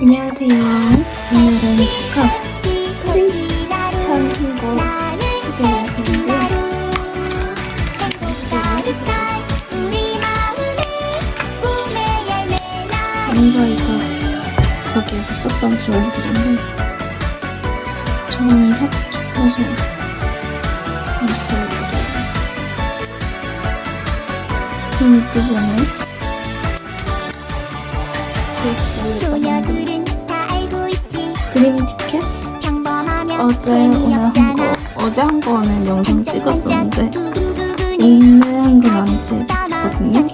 안녕하세요. 오늘은 거 소개할 건데요. 먼저 이거 여기에서 썼던 지원들인데 처음에 사, 사서 잠시만요. 좀 이쁘잖아요? 그리고 드림 티켓? 어제 오늘 한 거, 어제 한 거는 영상 찍었었는데 오늘 한 건 안 찍었거든요.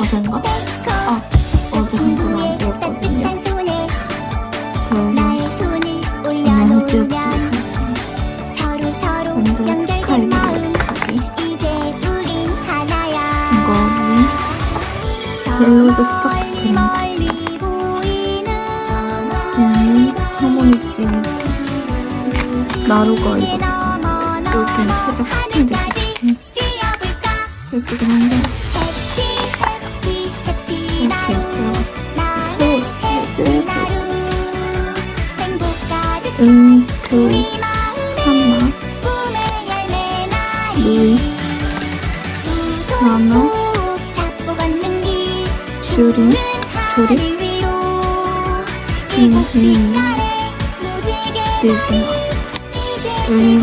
어젠가? 아, 어제 한 건 안 찍었거든요. 그럼 오늘. 서로 서로 먼저 연결된 스카이 마음 블랙하기. 이제 우린 하나야 이거는 멜로즈 스파크 크림 드림 나루가 거. 여긴 살짝 있었거든요. 뛰어볼까 슬프긴 한데 이렇게. 또 슬프 음표 하나 루이 나나 슈린 조립 하늘 위 로 음, 음. 이제 음.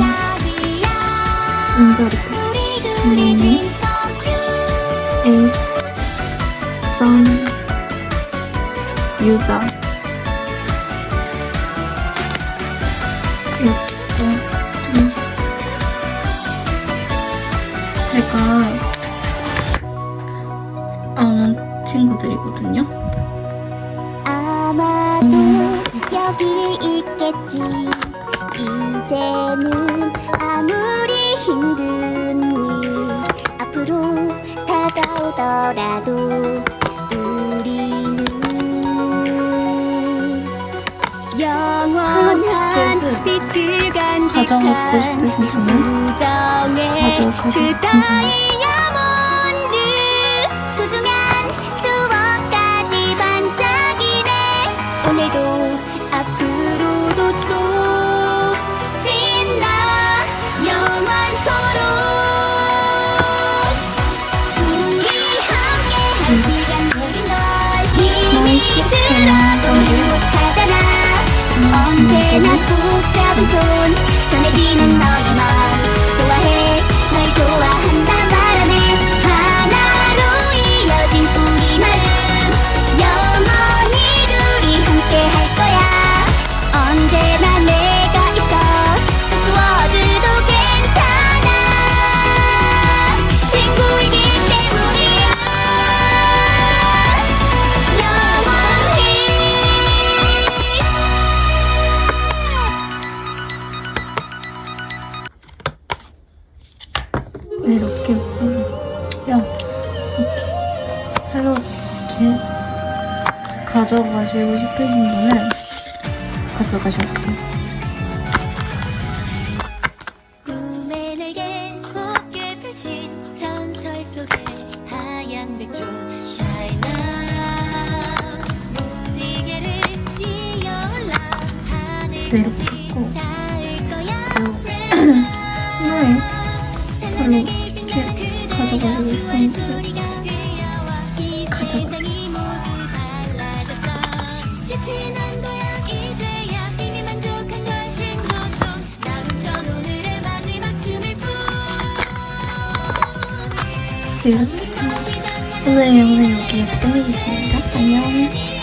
음. 에이스 선 유자 이렇게 좀 제가 아는 친구들이거든요. 여기 있겠지 이제는 아무리 힘든 일 앞으로 다가오더라도 우리는 영원한 음. 빛을 가져가고 간직한 싶으신 분은 우정의 가져가셔도 그 괜찮아요. 다이 나꼭 잡은 손 전해지는 너의 마 이렇게. 야 이렇게. 이렇게 가져가시고 싶으신 분은 가져가셔도 돼요. 날개 곱게 펼친 전 오늘 영상 여기에서 끝내겠습니다. 안녕.